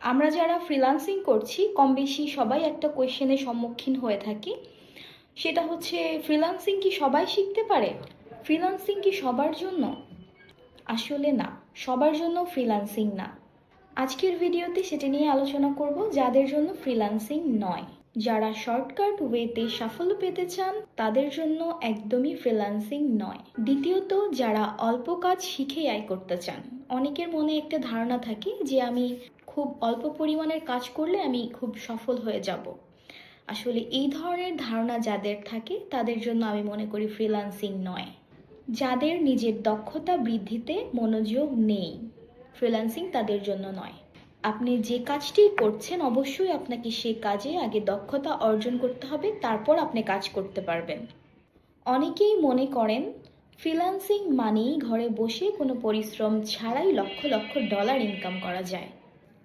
আমরা যারা ফ্রিল্যান্সিং করছি, কম বেশি সবাই একটা কোয়েশ্চেনের সম্মুখীন হয়ে থাকি। সেটা হচ্ছে ফ্রিলান্সিং কি সবাই শিখতে পারে? ফ্রিল্যান্সিং কি সবার জন্য? আসলে না, সবার জন্য ফ্রিল্যান্সিং না। আজকের ভিডিওতে সেটা নিয়ে আলোচনা করব, যাদের জন্য ফ্রিল্যান্সিং নয়। যারা শর্টকাট ওয়েতে সাফল্য পেতে চান, তাদের জন্য একদমই ফ্রিল্যান্সিং নয়। দ্বিতীয়ত, যারা অল্প কাজ শিখেই আয় করতে চান। অনেকের মনে একটা ধারণা থাকে যে আমি খুব অল্প পরিমাণের কাজ করলে আমি খুব সফল হয়ে যাব। আসলে এই ধরনের ধারণা যাদের থাকে, তাদের জন্য আমি মনে করি ফ্রিল্যান্সিং নয়। যাদের নিজের দক্ষতা বৃদ্ধিতে মনোযোগ নেই ফ্রিল্যান্সিং তাদের জন্য নয়। আপনি যে কাজটি করছেন, অবশ্যই আপনাকে সে কাজে আগে দক্ষতা অর্জন করতে হবে, তারপর আপনি কাজ করতে পারবেন। অনেকেই মনে করেন ফ্রিল্যান্সিং মানেই ঘরে বসে কোনো পরিশ্রম ছাড়াই লক্ষ লক্ষ ডলার ইনকাম করা যায়।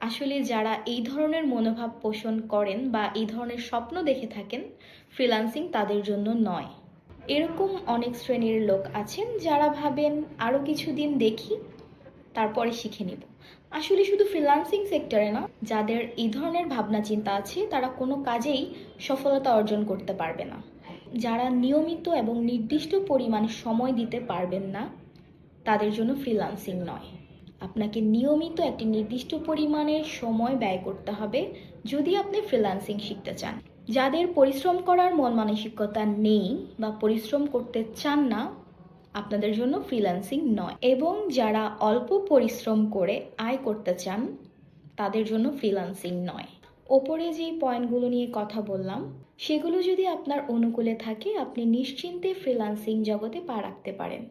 আসলে যারা এই ধরনের মনোভাব পোষণ করেন বা এই ধরনের স্বপ্ন দেখে থাকেন ফ্রিল্যান্সিং তাদের জন্য নয়। এরকম অনেক শ্রেণির লোক আছেন যারা ভাবেন আরও কিছুদিন দেখি, তারপরে শিখে নিব। আসলে শুধু ফ্রিল্যান্সিং সেক্টরে না যাদের এই ধরনের ভাবনা চিন্তা আছে, তারা কোনো কাজেই সফলতা অর্জন করতে পারবে না। যারা নিয়মিত এবং নির্দিষ্ট পরিমাণ সময় দিতে পারবেন না, তাদের জন্য ফ্রিল্যান্সিং নয়। আপনাকে নিয়মিত একটি নির্দিষ্ট পরিমাণের সময় ব্যয় করতে হবে যদি আপনি ফ্রিল্যান্সিং শিখতে চান। যাদের পরিশ্রম করার মন মানসিকতা নেই বা পরিশ্রম করতে চান না, আপনাদের জন্য ফ্রিল্যান্সিং নয়। এবং যারা অল্প পরিশ্রম করে আয় করতে চান, তাদের জন্য ফ্রিল্যান্সিং নয়। ওপরে যেই পয়েন্টগুলো নিয়ে কথা বললাম, সেগুলো যদি আপনার অনুকূলে থাকে, আপনি নিশ্চিন্তে ফ্রিল্যান্সিং জগতে পা রাখতে পারেন।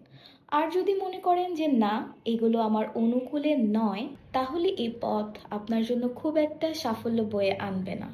আর যদি মনে করেন যে না, এগুলো আমার অনুকূলে নয়, তাহলে এই পথ আপনার জন্য খুব একটা সাফল্য বয়ে আনবে না।